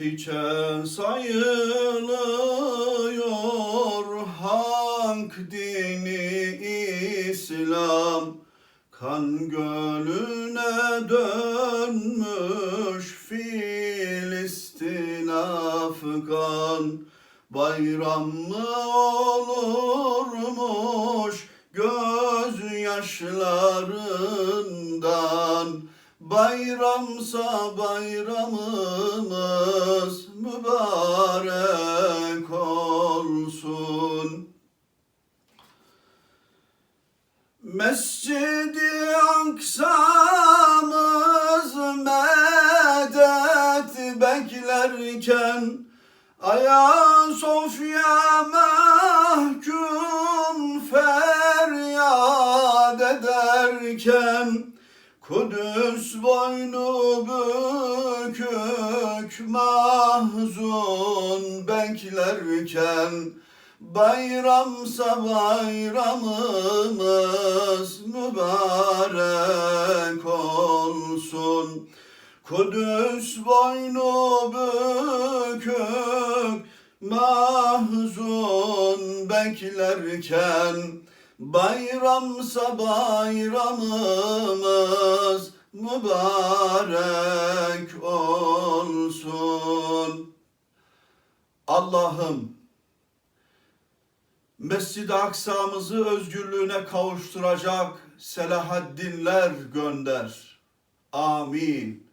Hiçe sayılıyor hak dini İslam. Kan gölüne dönmüş Filistin Afgan. Bayram mı olurmuş gözyaşlarından. Bayramsa bayramımız Mescid-i Aksa'mız medet beklerken Ayasofya mahkum feryat ederken Kudüs boynu bükük mahzun beklerken Bayramsa bayramımız olsun. Kudüs boynu bükük mahzun beklerken Bayramsa bayramımız mübarek olsun. Allah'ım Mescid-i Aksa'mızı özgürlüğüne kavuşturacak Selahaddinler gönder. Amin.